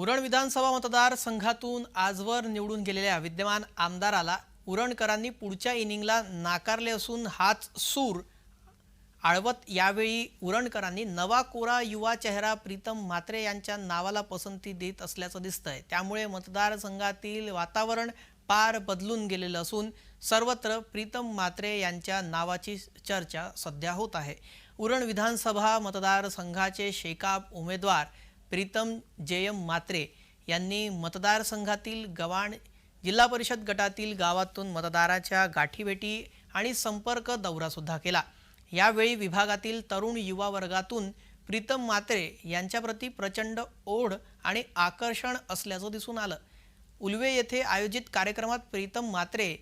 उरण विधानसभा मतदारसंघातून आजवर निवडून गेलेल्या विद्यमान आमदाराला उरणकरांनी पुढच्या इनिंगला नाकारले असून हाच सूर आळवत यावेळी उरणकरांनी नवा कोरा युवा चेहरा प्रीतम म्हात्रे यांच्या नावाला पसंती देत असल्याचं दिसतंय. त्यामुळे मतदारसंघातील वातावरण पार बदलून गेलेलं असून सर्वत्र प्रीतम म्हात्रे यांच्या नावाची चर्चा सध्या होत आहे. उरण विधानसभा मतदारसंघाचे शेकाप उमेदवार प्रीतम जयम मात्रे यांनी मतदारसंघातील गव्हाण जिल्हा परिषद गटातील गावातून मतदाराच्या गाठीभेटी आणि संपर्क दौरासुद्धा केला. यावेळी विभागातील तरुण युवा वर्गातून प्रीतम मात्रे यांच्याप्रती प्रचंड ओढ आणि आकर्षण असल्याचं दिसून आलं. उलवे येथे आयोजित कार्यक्रमात प्रीतम मात्रे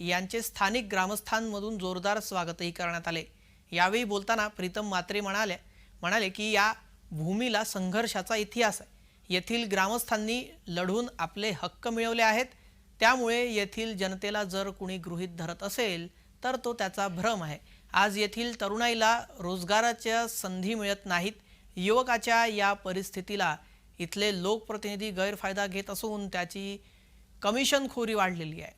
यांचे स्थानिक ग्रामस्थांमधून जोरदार स्वागतही करण्यात आले. यावेळी बोलताना प्रीतम मात्रे म्हणाले म्हणाले की या भूमीला संघर्षाचा इतिहास आहे. येथील ग्रामस्थांनी लढून आपले हक्क मिळवले आहेत. त्यामुळे येथील जनतेला जर कुणी गृहीत धरत असेल तर तो त्याचा भ्रम आहे. आज येथील तरुणाईला रोजगाराच्या संधी मिळत नाहीत. युवकाच्या या परिस्थितीला इथले लोकप्रतिनिधी गैरफायदा घेत असून त्याची कमिशनखोरी वाढलेली आहे.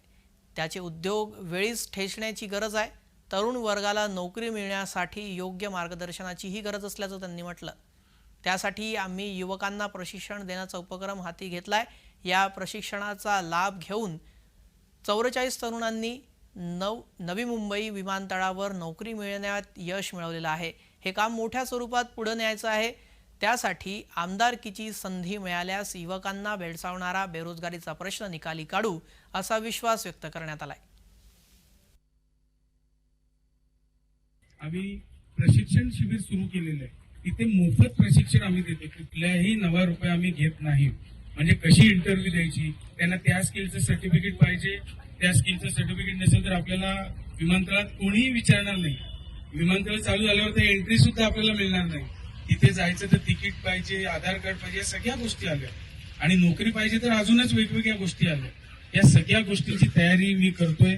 त्याचे उद्योग वेळीच ठेचण्याची गरज आहे. तरुण वर्गाला नोकरी मिळण्यासाठी योग्य मार्गदर्शनाचीही गरज असल्याचं त्यांनी म्हटलं. त्यासाठी आम्ही युवकांना प्रशिक्षण देण्याचा उपक्रम हाती घेतलाय. या प्रशिक्षणाचा लाभ घेऊन चौवेचाळीस तरुणांनी नव नवी मुंबई विमानतळावर नोकरी मिळवण्यात यश मिळवलेलं आहे. हे काम मोठ्या स्वरूपात पुढे न्यायचं आहे. त्यासाठी आमदारकीची संधी मिळाल्यास युवकांना भेडसावणारा बेरोजगारीचा प्रश्न निकाली काढू असा विश्वास व्यक्त करण्यात आलाय. आम्ही प्रशिक्षण शिबिर सुरू केलेलं आहे. तिथे मोफत प्रशिक्षण आम्ही देतो. कुठल्याही नवा रुपये आम्ही घेत नाही. म्हणजे कशी इंटरव्ह्यू द्यायची? त्यांना त्या स्किलचं सर्टिफिकेट पाहिजे. त्या स्किलचं सर्टिफिकेट नसेल तर आपल्याला विमानतळात कोणीही विचारणार नाही. विमानतळ चालू झाल्यावर त्या एंट्री सुद्धा आपल्याला मिळणार नाही. तिथे जायचं तर तिकीट पाहिजे आधार कार्ड पाहिजे या सगळ्या गोष्टी आल्या. आणि नोकरी पाहिजे तर अजूनच वेगवेगळ्या गोष्टी आल्या. या सगळ्या गोष्टींची तयारी मी करतोय.